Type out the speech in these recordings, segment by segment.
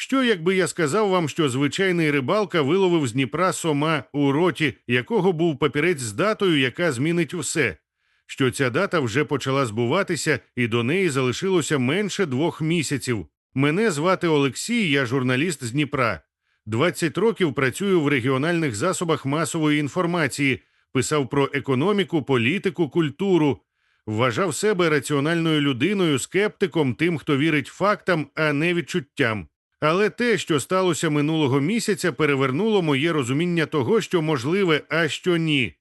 Що, якби я сказав вам, що звичайний рибалка виловив з Дніпра сома у роті, якого був папірець з датою, яка змінить усе, що ця дата вже почала збуватися, і до неї залишилося менше двох місяців. Мене звати Олексій, я журналіст з Дніпра. 20 років працюю в регіональних засобах масової інформації, писав про економіку, політику, культуру. Вважав себе раціональною людиною, скептиком, тим, хто вірить фактам, а не відчуттям. Але те, що сталося минулого місяця, перевернуло моє розуміння того, що можливе, а що ні.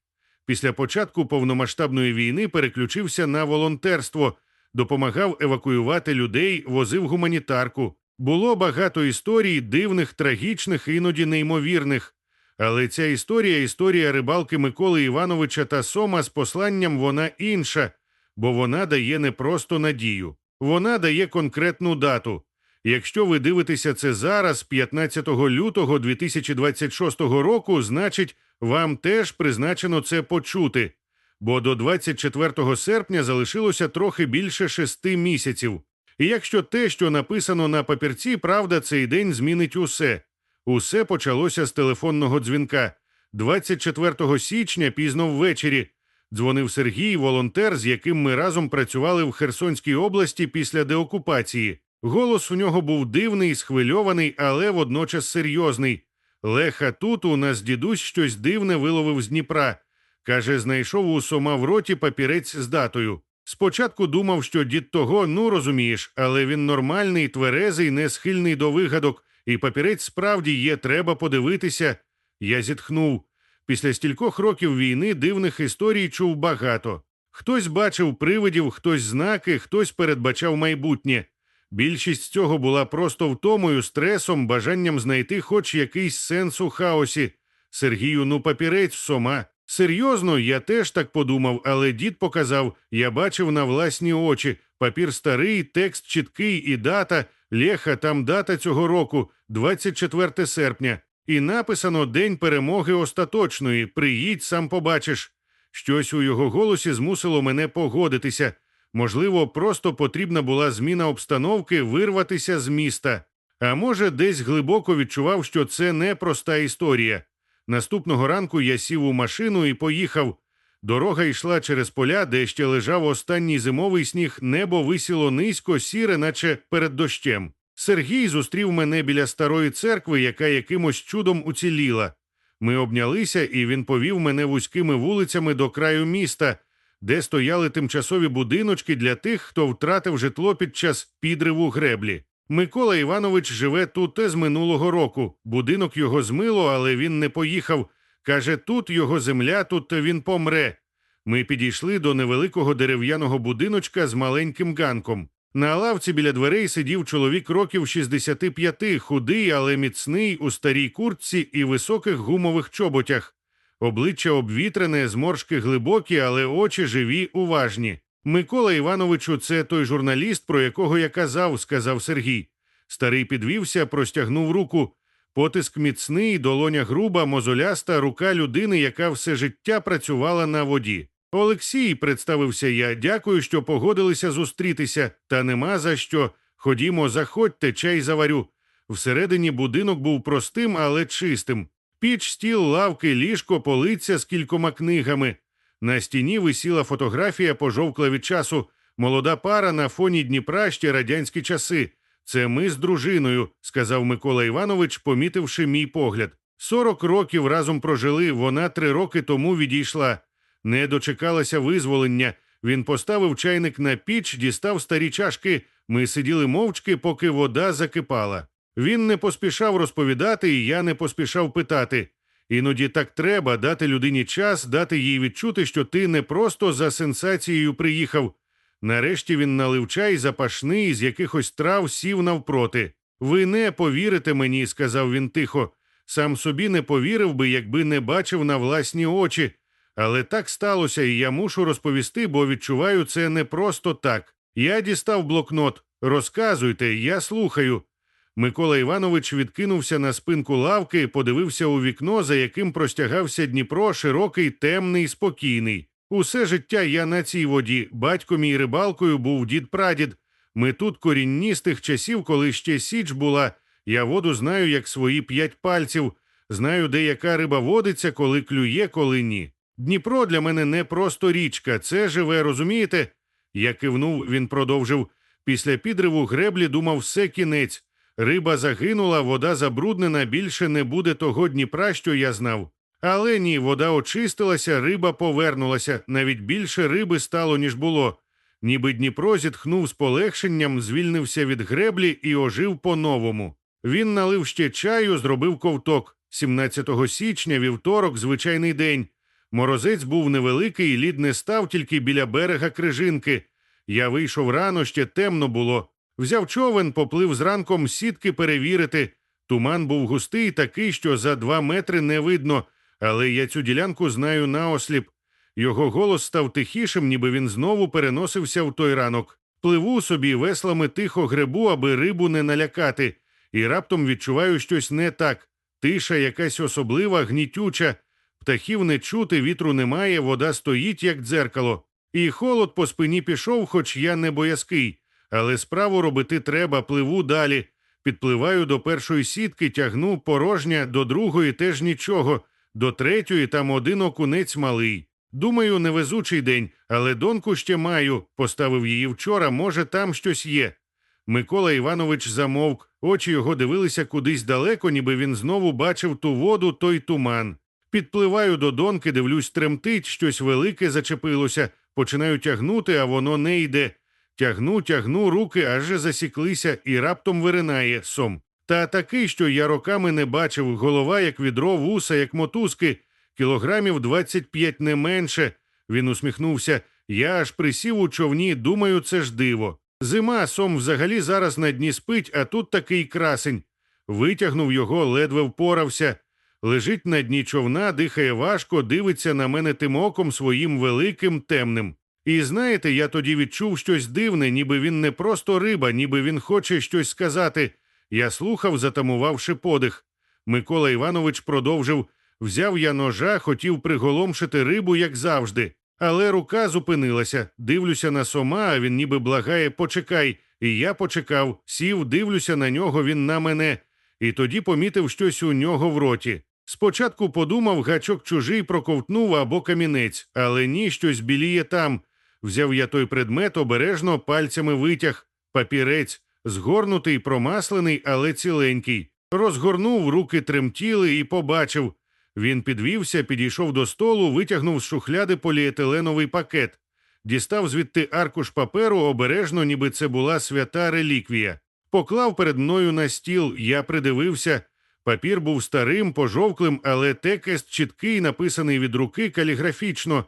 Після початку повномасштабної війни переключився на волонтерство, допомагав евакуювати людей, возив гуманітарку. Було багато історій, дивних, трагічних, іноді неймовірних. Але ця історія історія рибалки Миколи Івановича та Сома з посланням вона інша, бо вона дає не просто надію, вона дає конкретну дату. Якщо ви дивитеся це зараз, 15 лютого 2026 року, значить, вам теж призначено це почути, бо до 24 серпня залишилося трохи більше шести місяців. І якщо те, що написано на папірці, правда, цей день змінить усе. Усе почалося з телефонного дзвінка. 24 січня, пізно ввечері, дзвонив Сергій, волонтер, з яким ми разом працювали в Херсонській області після деокупації. Голос у нього був дивний, схвильований, але водночас серйозний. Леха тут у нас дідусь щось дивне виловив з Дніпра. Каже, знайшов у сома в роті папірець з датою. Спочатку думав, що дід того, ну розумієш, але він нормальний, тверезий, не схильний до вигадок, і папірець справді є, треба подивитися. Я зітхнув. Після стількох років війни дивних історій чув багато. Хтось бачив привидів, хтось знаки, хтось передбачав майбутнє. Більшість цього була просто втомою, стресом, бажанням знайти хоч якийсь сенс у хаосі. Сергію, ну папірець сома. Серйозно, я теж так подумав, але дід показав, я бачив на власні очі. Папір старий, текст чіткий і дата. Леха, там дата цього року, 24 серпня. І написано День перемоги остаточної. Приїдь, сам побачиш. Щось у його голосі змусило мене погодитися. Можливо, просто потрібна була зміна обстановки вирватися з міста. А може, десь глибоко відчував, що це не проста історія. Наступного ранку я сів у машину і поїхав. Дорога йшла через поля, де ще лежав останній зимовий сніг, небо висіло низько, сіре, наче перед дощем. Сергій зустрів мене біля старої церкви, яка якимось чудом уціліла. Ми обнялися, і він повів мене вузькими вулицями до краю міста, де стояли тимчасові будиночки для тих, хто втратив житло під час підриву греблі. Микола Іванович живе тут з минулого року. Будинок його змило, але він не поїхав. Каже, тут його земля, тут він помре. Ми підійшли до невеликого дерев'яного будиночка з маленьким ганком. На лавці біля дверей сидів чоловік років 65, худий, але міцний, у старій куртці і високих гумових чоботях. Обличчя обвітрене, зморшки глибокі, але очі живі, уважні. Микола Івановичу, це той журналіст, про якого я казав, сказав Сергій. Старий підвівся, простягнув руку. Потиск міцний, долоня груба, мозоляста, рука людини, яка все життя працювала на воді. Олексій, представився я, дякую, що погодилися зустрітися, та нема за що. Ходімо, заходьте, чай заварю. Всередині будинок був простим, але чистим. Піч, стіл, лавки, ліжко, полиця з кількома книгами. На стіні висіла фотографія, пожовкла від часу. Молода пара на фоні Дніпра ще радянські часи. Це ми з дружиною, сказав Микола Іванович, помітивши мій погляд. Сорок років разом прожили, вона три роки тому відійшла. Не дочекалася визволення. Він поставив чайник на піч, дістав старі чашки. Ми сиділи мовчки, поки вода закипала. Він не поспішав розповідати, і я не поспішав питати. Іноді так треба дати людині час, дати їй відчути, що ти не просто за сенсацією приїхав. Нарешті він налив чай запашний, з якихось трав сів навпроти. Ви не повірите мені, сказав він тихо. Сам собі не повірив би, якби не бачив на власні очі. Але так сталося, і я мушу розповісти, бо відчуваю це не просто так. Я дістав блокнот. Розказуйте, я слухаю. Микола Іванович відкинувся на спинку лавки, подивився у вікно, за яким простягався Дніпро, широкий, темний, спокійний. Усе життя я на цій воді. Батько мій рибалкою був дід прадід. Ми тут корінні з тих часів, коли ще Січ була. Я воду знаю, як свої п'ять пальців, знаю, де яка риба водиться, коли клює, коли ні. Дніпро для мене не просто річка, це живе, розумієте? Я кивнув, він продовжив. Після підриву греблі думав, все кінець. Риба загинула, вода забруднена, більше не буде того Дніпра, що я знав. Але ні, вода очистилася, риба повернулася, навіть більше риби стало, ніж було. Ніби Дніпро зітхнув з полегшенням, звільнився від греблі і ожив по-новому. Він налив ще чаю, зробив ковток. 17 січня, вівторок, звичайний день. Морозець був невеликий, лід не став тільки біля берега крижинки. Я вийшов рано, ще темно було. Взяв човен, поплив зранком сітки перевірити. Туман був густий, такий, що за два метри не видно, але я цю ділянку знаю наосліп. Його голос став тихішим, ніби він знову переносився в той ранок. Пливу собі веслами тихо гребу, аби рибу не налякати, і раптом відчуваю щось не так. Тиша якась особлива, гнітюча. Птахів не чути, вітру немає, вода стоїть, як дзеркало. І холод по спині пішов, хоч я не боязкий. Але справу робити треба, пливу далі. Підпливаю до першої сітки, тягну порожня, до другої теж нічого, до третьої там один окунець малий. Думаю, невезучий день, але донку ще маю. Поставив її вчора, може, там щось є. Микола Іванович замовк, очі його дивилися кудись далеко, ніби він знову бачив ту воду, той туман. Підпливаю до донки, дивлюсь, тремтить, щось велике зачепилося, починаю тягнути, а воно не йде. Тягну, тягну, руки аж засіклися і раптом виринає сом. Та такий, що я роками не бачив, голова, як відро, вуса, як мотузки, кілограмів 25 не менше. Він усміхнувся. Я аж присів у човні, думаю, це ж диво. Зима, сом взагалі зараз на дні спить, а тут такий красень. Витягнув його, ледве впорався. Лежить на дні човна, дихає важко, дивиться на мене тим оком своїм великим темним. І знаєте, я тоді відчув щось дивне, ніби він не просто риба, ніби він хоче щось сказати. Я слухав, затамувавши подих. Микола Іванович продовжив взяв я ножа, хотів приголомшити рибу, як завжди. Але рука зупинилася. Дивлюся на сома, а він ніби благає почекай. І я почекав, сів, дивлюся на нього, він на мене, і тоді помітив щось у нього в роті. Спочатку подумав, гачок чужий проковтнув або камінець, але ні, щось біліє там. Взяв я той предмет, обережно пальцями витяг, папірець, згорнутий, промаслений, але ціленький. Розгорнув, руки тремтіли і побачив. Він підвівся, підійшов до столу, витягнув з шухляди поліетиленовий пакет, дістав звідти аркуш паперу обережно, ніби це була свята реліквія. Поклав перед мною на стіл, я придивився. Папір був старим, пожовклим, але текст чіткий, написаний від руки каліграфічно,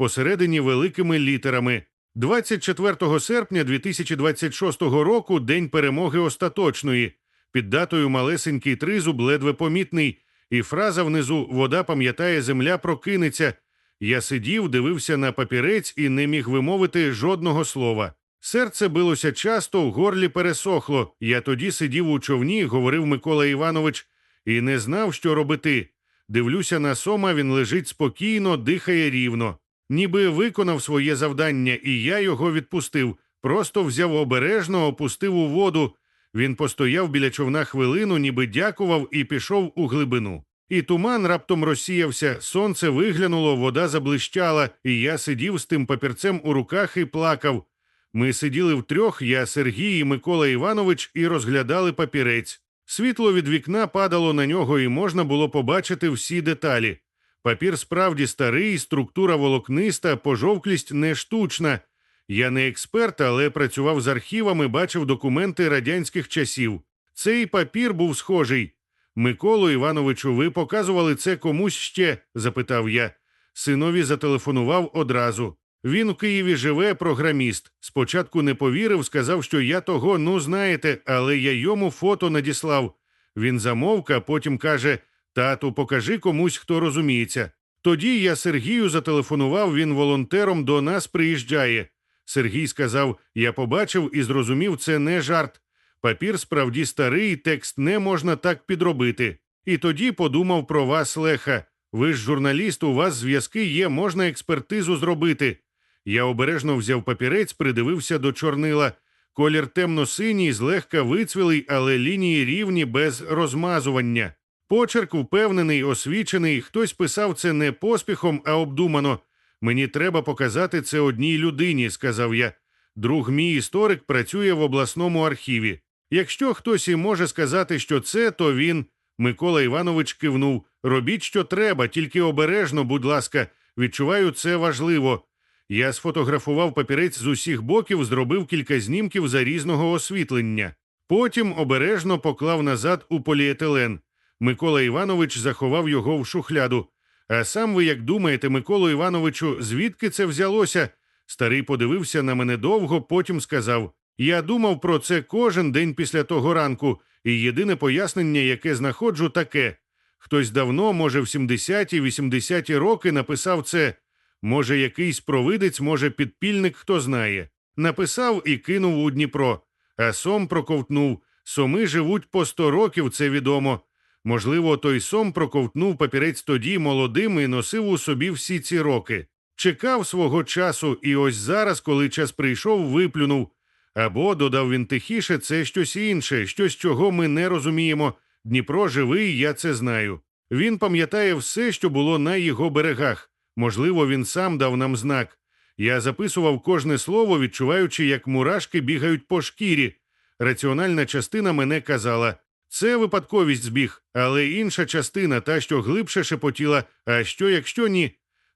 посередині великими літерами. 24 серпня 2026 року день перемоги остаточної, під датою малесенький тризуб ледве помітний, і фраза внизу Вода пам'ятає, земля прокинеться. Я сидів, дивився на папірець і не міг вимовити жодного слова. Серце билося часто, в горлі пересохло. Я тоді сидів у човні, говорив Микола Іванович, і не знав, що робити. Дивлюся на сома, він лежить спокійно, дихає рівно. Ніби виконав своє завдання, і я його відпустив. Просто взяв обережно, опустив у воду. Він постояв біля човна хвилину, ніби дякував, і пішов у глибину. І туман раптом розсіявся, сонце виглянуло, вода заблищала, і я сидів з тим папірцем у руках і плакав. Ми сиділи втрьох, я, Сергій і Микола Іванович, і розглядали папірець. Світло від вікна падало на нього, і можна було побачити всі деталі. Папір справді старий, структура волокниста, пожовклість не штучна. Я не експерт, але працював з архівами, бачив документи радянських часів. Цей папір був схожий. Миколу Івановичу, ви показували це комусь ще? запитав я. Синові зателефонував одразу. Він у Києві живе, програміст. Спочатку не повірив, сказав, що я того, ну знаєте, але я йому фото надіслав. Він замовк, а потім каже: Тату, покажи комусь, хто розуміється. Тоді я Сергію зателефонував, він волонтером до нас приїжджає. Сергій сказав: Я побачив і зрозумів, це не жарт. Папір справді старий, текст не можна так підробити. І тоді подумав про вас, Леха. Ви ж журналіст, у вас зв'язки є, можна експертизу зробити. Я обережно взяв папірець, придивився до чорнила. колір темно-синій, злегка вицвілий, але лінії рівні без розмазування. Почерк впевнений, освічений, хтось писав це не поспіхом, а обдумано. Мені треба показати це одній людині, сказав я. Друг мій історик працює в обласному архіві. Якщо хтось і може сказати, що це, то він. Микола Іванович кивнув. Робіть, що треба, тільки обережно, будь ласка, відчуваю, це важливо. Я сфотографував папірець з усіх боків, зробив кілька знімків за різного освітлення. Потім обережно поклав назад у поліетилен. Микола Іванович заховав його в шухляду. А сам ви як думаєте, Миколу Івановичу, звідки це взялося? Старий подивився на мене довго, потім сказав: Я думав про це кожен день після того ранку, і єдине пояснення, яке знаходжу, таке. Хтось давно, може, в 70-ті, 80-ті роки написав це. Може, якийсь провидець, може, підпільник, хто знає. Написав і кинув у Дніпро. А сом проковтнув. Соми живуть по сто років, це відомо. Можливо, той сом проковтнув папірець тоді молодим і носив у собі всі ці роки. Чекав свого часу, і ось зараз, коли час прийшов, виплюнув. Або, додав він тихіше, це щось інше, щось, чого ми не розуміємо. Дніпро живий, я це знаю. Він пам'ятає все, що було на його берегах. Можливо, він сам дав нам знак. Я записував кожне слово, відчуваючи, як мурашки бігають по шкірі. Раціональна частина мене казала це випадковість збіг, але інша частина, та, що глибше шепотіла, а що, якщо ні.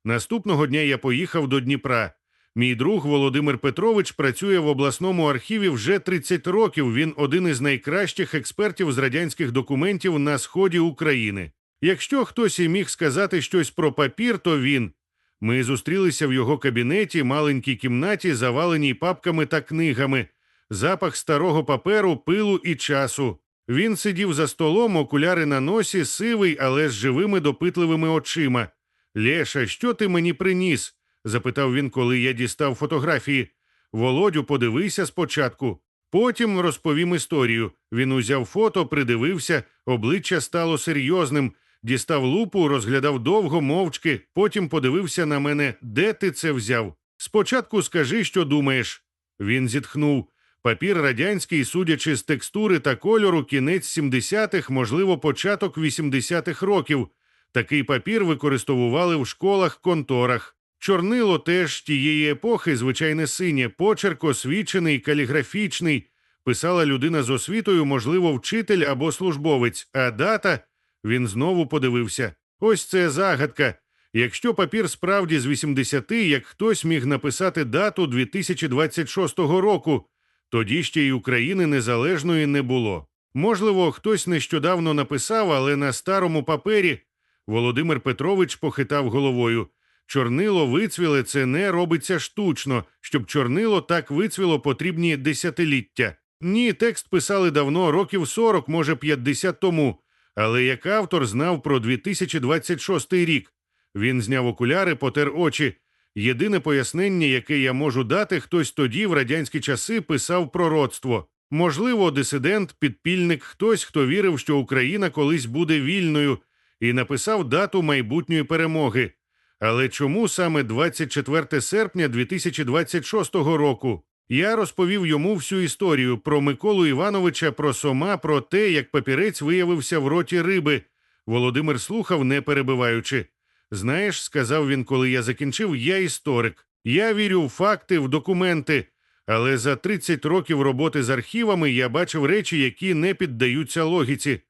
Наступного дня я поїхав до Дніпра. Мій друг Володимир Петрович працює в обласному архіві вже 30 років. Він один із найкращих експертів з радянських документів на сході України. Якщо хтось і міг сказати щось про папір, то він. Ми зустрілися в його кабінеті, маленькій кімнаті, заваленій папками та книгами, запах старого паперу, пилу і часу. Він сидів за столом, окуляри на носі, сивий, але з живими допитливими очима. Лєша, що ти мені приніс? запитав він, коли я дістав фотографії. Володю, подивися спочатку. Потім розповім історію. Він узяв фото, придивився, обличчя стало серйозним, дістав лупу, розглядав довго, мовчки, потім подивився на мене, де ти це взяв. Спочатку скажи, що думаєш. Він зітхнув. Папір радянський, судячи з текстури та кольору, кінець 70-х, можливо, початок 80-х років. Такий папір використовували в школах, конторах. Чорнило теж тієї епохи, звичайне синє, почерк освічений, каліграфічний. Писала людина з освітою, можливо, вчитель або службовець, а дата він знову подивився. Ось це загадка. Якщо папір справді з 80, як хтось міг написати дату 2026 року, тоді ще й України незалежної не було. Можливо, хтось нещодавно написав, але на старому папері Володимир Петрович похитав головою. Чорнило вицвіле це не робиться штучно, щоб чорнило так вицвіло потрібні десятиліття. Ні, текст писали давно, років 40, може 50 тому. Але як автор знав про 2026 рік. Він зняв окуляри, потер очі. Єдине пояснення, яке я можу дати, хтось тоді, в радянські часи, писав пророцтво. Можливо, дисидент, підпільник, хтось, хто вірив, що Україна колись буде вільною, і написав дату майбутньої перемоги. Але чому саме 24 серпня 2026 року? Я розповів йому всю історію про Миколу Івановича, про Сома, про те, як папірець виявився в роті риби. Володимир слухав, не перебиваючи. Знаєш, сказав він, коли я закінчив, я історик. Я вірю в факти, в документи. Але за 30 років роботи з архівами я бачив речі, які не піддаються логіці.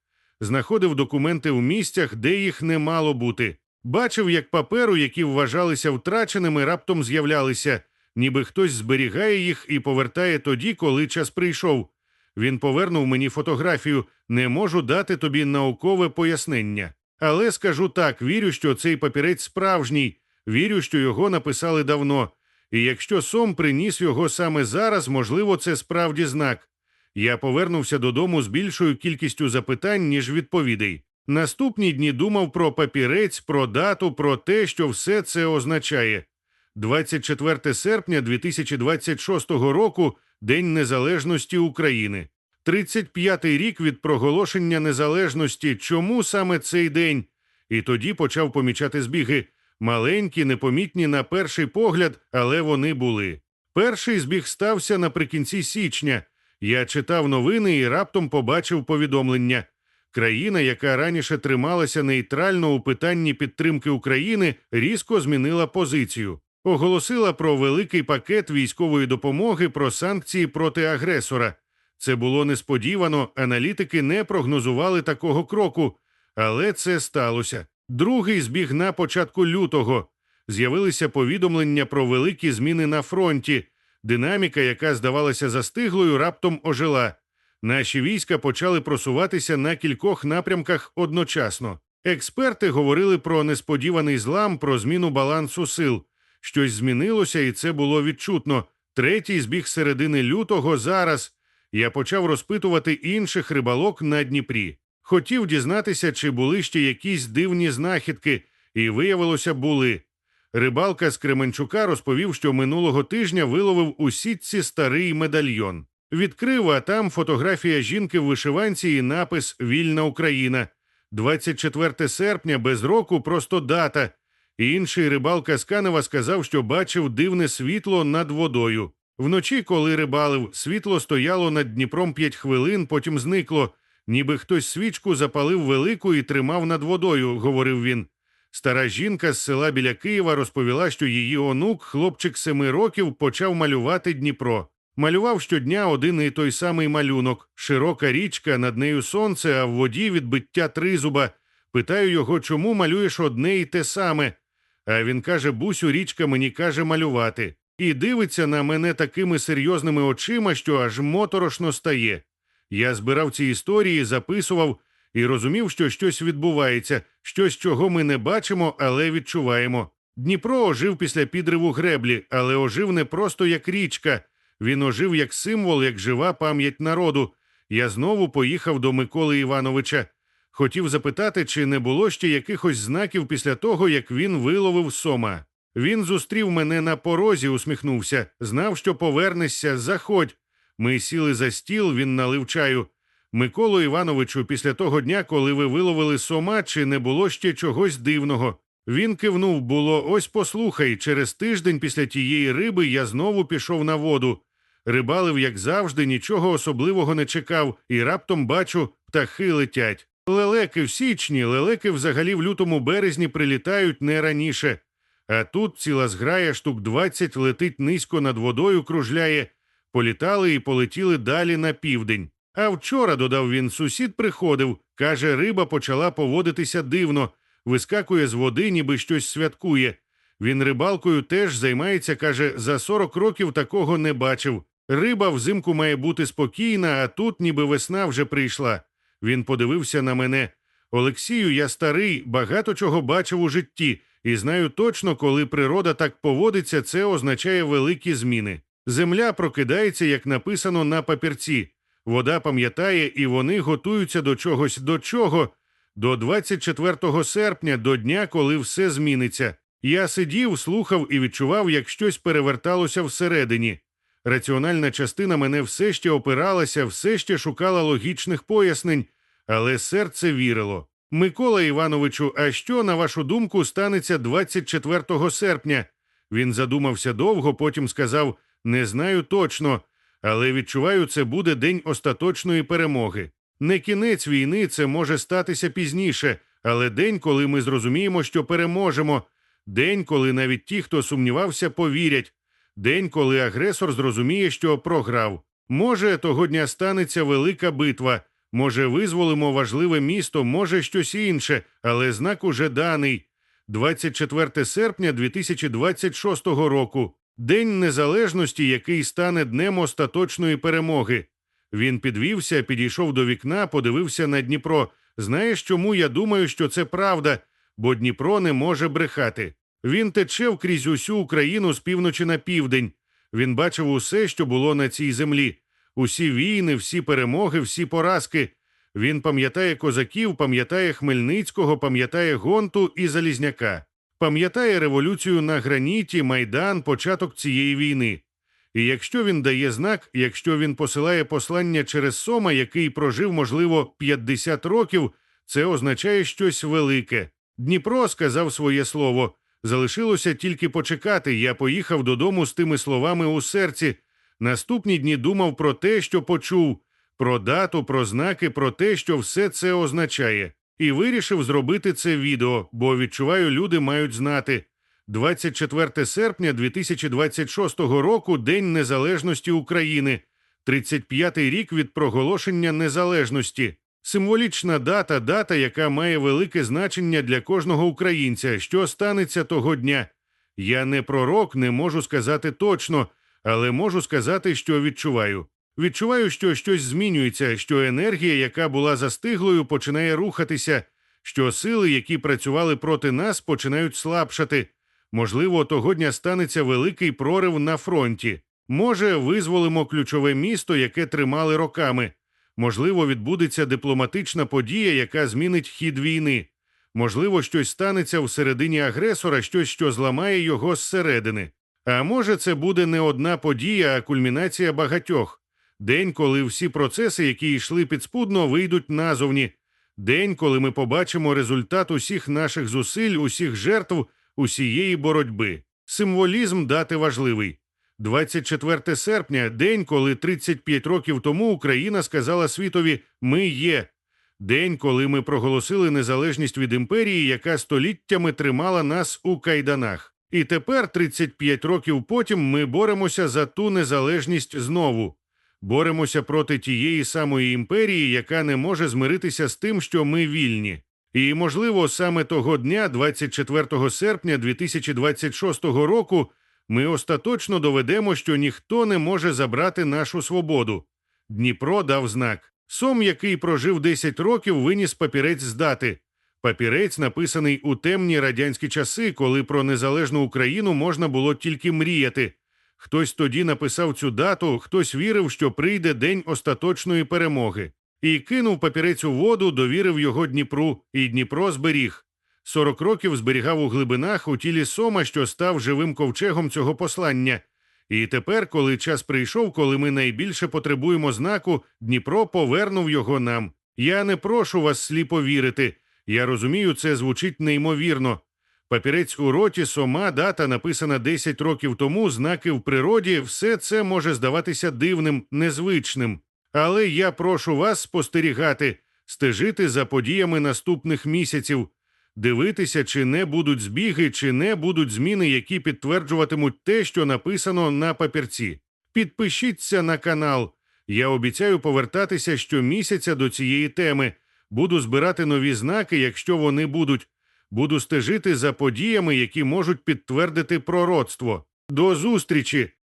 Знаходив документи в місцях, де їх не мало бути. Бачив, як паперу, які вважалися втраченими, раптом з'являлися, ніби хтось зберігає їх і повертає тоді, коли час прийшов. Він повернув мені фотографію, не можу дати тобі наукове пояснення. Але скажу так: вірю, що цей папірець справжній, вірю, що його написали давно. І якщо сом приніс його саме зараз, можливо, це справді знак. Я повернувся додому з більшою кількістю запитань, ніж відповідей. Наступні дні думав про папірець, про дату, про те, що все це означає. 24 серпня 2026 року День Незалежності України. 35-й рік від проголошення незалежності. Чому саме цей день? І тоді почав помічати збіги маленькі, непомітні на перший погляд, але вони були. Перший збіг стався наприкінці січня. Я читав новини і раптом побачив повідомлення. Країна, яка раніше трималася нейтрально у питанні підтримки України, різко змінила позицію. Оголосила про великий пакет військової допомоги про санкції проти агресора. Це було несподівано, аналітики не прогнозували такого кроку, але це сталося. Другий збіг на початку лютого. З'явилися повідомлення про великі зміни на фронті. Динаміка, яка здавалася застиглою, раптом ожила. Наші війська почали просуватися на кількох напрямках одночасно. Експерти говорили про несподіваний злам, про зміну балансу сил. Щось змінилося, і це було відчутно. Третій збіг середини лютого зараз. Я почав розпитувати інших рибалок на Дніпрі. Хотів дізнатися, чи були ще якісь дивні знахідки, і виявилося, були. Рибалка з Кременчука розповів, що минулого тижня виловив у сітці старий медальйон. Відкрив, а там фотографія жінки в вишиванці і напис Вільна Україна. 24 серпня без року просто дата. Інший рибалка з Канева сказав, що бачив дивне світло над водою. Вночі, коли рибалив, світло стояло над Дніпром 5 хвилин, потім зникло, ніби хтось свічку запалив велику і тримав над водою, говорив він. Стара жінка з села біля Києва розповіла, що її онук, хлопчик семи років, почав малювати Дніпро. Малював щодня один і той самий малюнок, широка річка, над нею сонце, а в воді відбиття тризуба. Питаю його, чому малюєш одне і те саме. А він каже: Бусю, річка мені каже малювати. І дивиться на мене такими серйозними очима, що аж моторошно стає. Я збирав ці історії, записував і розумів, що щось відбувається, щось, чого ми не бачимо, але відчуваємо. Дніпро ожив після підриву греблі, але ожив не просто як річка. Він ожив як символ, як жива пам'ять народу. Я знову поїхав до Миколи Івановича. Хотів запитати, чи не було ще якихось знаків після того, як він виловив сома. Він зустрів мене на порозі, усміхнувся, знав, що повернешся, заходь. Ми сіли за стіл, він налив чаю. Миколу Івановичу, після того дня, коли ви виловили сома, чи не було ще чогось дивного. Він кивнув, було ось послухай, через тиждень після тієї риби я знову пішов на воду. Рибалив, як завжди, нічого особливого не чекав, і раптом бачу, птахи летять. Лелеки в січні, лелеки взагалі в лютому березні прилітають не раніше. А тут ціла зграя штук двадцять летить низько над водою, кружляє. Політали і полетіли далі на південь. А вчора, додав він, сусід приходив. Каже, риба почала поводитися дивно, вискакує з води, ніби щось святкує. Він рибалкою теж займається, каже, за 40 років такого не бачив. Риба взимку має бути спокійна, а тут ніби весна вже прийшла. Він подивився на мене. Олексію, я старий, багато чого бачив у житті, і знаю точно, коли природа так поводиться, це означає великі зміни. Земля прокидається, як написано на папірці. Вода пам'ятає, і вони готуються до чогось до чого. До 24 серпня, до дня, коли все зміниться. Я сидів, слухав і відчував, як щось переверталося всередині. Раціональна частина мене все ще опиралася, все ще шукала логічних пояснень, але серце вірило. Микола Івановичу, а що, на вашу думку, станеться 24 серпня? Він задумався довго, потім сказав: Не знаю точно, але відчуваю, це буде день остаточної перемоги. Не кінець війни, це може статися пізніше, але день, коли ми зрозуміємо, що переможемо, день, коли навіть ті, хто сумнівався, повірять, день, коли агресор зрозуміє, що програв. Може, того дня станеться велика битва. Може, визволимо важливе місто, може щось інше, але знак уже даний. 24 серпня 2026 року, День Незалежності, який стане днем остаточної перемоги. Він підвівся, підійшов до вікна, подивився на Дніпро. Знаєш, чому я думаю, що це правда, бо Дніпро не може брехати. Він тече крізь усю Україну з півночі на південь. Він бачив усе, що було на цій землі усі війни, всі перемоги, всі поразки. Він пам'ятає козаків, пам'ятає Хмельницького, пам'ятає Гонту і Залізняка, пам'ятає революцію на граніті, майдан, початок цієї війни. І якщо він дає знак, якщо він посилає послання через Сома, який прожив, можливо, 50 років, це означає щось велике. Дніпро сказав своє слово. Залишилося тільки почекати. Я поїхав додому з тими словами у серці. Наступні дні думав про те, що почув, про дату, про знаки, про те, що все це означає, і вирішив зробити це відео, бо відчуваю, люди мають знати. 24 серпня 2026 року День Незалежності України, 35-й рік від проголошення незалежності. Символічна дата, дата, яка має велике значення для кожного українця, що станеться того дня. Я не пророк, не можу сказати точно, але можу сказати, що відчуваю. Відчуваю, що щось змінюється, що енергія, яка була застиглою, починає рухатися, що сили, які працювали проти нас, починають слабшати. Можливо, того дня станеться великий прорив на фронті. Може, визволимо ключове місто, яке тримали роками. Можливо, відбудеться дипломатична подія, яка змінить хід війни. Можливо, щось станеться всередині агресора, щось, що зламає його зсередини. А може, це буде не одна подія, а кульмінація багатьох. День, коли всі процеси, які йшли підспудно, вийдуть назовні. День, коли ми побачимо результат усіх наших зусиль, усіх жертв, усієї боротьби. Символізм дати важливий. 24 серпня день, коли 35 років тому Україна сказала світові Ми є. День, коли ми проголосили незалежність від імперії, яка століттями тримала нас у кайданах. І тепер, 35 років потім, ми боремося за ту незалежність знову. Боремося проти тієї самої імперії, яка не може змиритися з тим, що ми вільні. І, можливо, саме того дня, 24 серпня 2026 року, ми остаточно доведемо, що ніхто не може забрати нашу свободу. Дніпро дав знак. Сом, який прожив 10 років, виніс папірець з дати. Папірець написаний у темні радянські часи, коли про незалежну Україну можна було тільки мріяти. Хтось тоді написав цю дату, хтось вірив, що прийде день остаточної перемоги. І кинув папірець у воду, довірив його Дніпру, і Дніпро зберіг. 40 років зберігав у глибинах у тілі Сома, що став живим ковчегом цього послання. І тепер, коли час прийшов, коли ми найбільше потребуємо знаку, Дніпро повернув його нам. Я не прошу вас сліпо вірити. Я розумію, це звучить неймовірно. Папірець у роті, сома, дата, написана 10 років тому, знаки в природі, все це може здаватися дивним, незвичним. Але я прошу вас спостерігати, стежити за подіями наступних місяців, дивитися, чи не будуть збіги, чи не будуть зміни, які підтверджуватимуть те, що написано на папірці. Підпишіться на канал. Я обіцяю повертатися щомісяця до цієї теми. Буду збирати нові знаки, якщо вони будуть. Буду стежити за подіями, які можуть підтвердити пророцтво. До зустрічі!